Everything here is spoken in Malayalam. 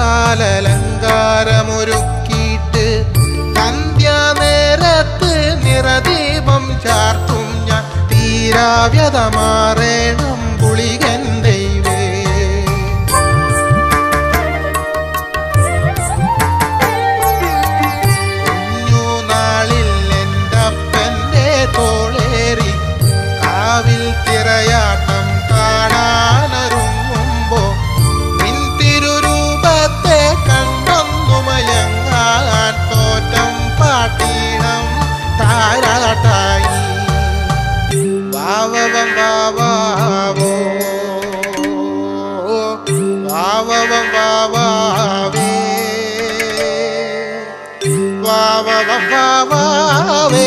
മാലാലങ്കാരമൊരുക്കിയിട്ട് സന്ധ്യാനേരത്ത് നിറദീപം ചാർത്തും ഞാൻ. തീരാവ്യത മാറേണം ഗുളിക ராமாவே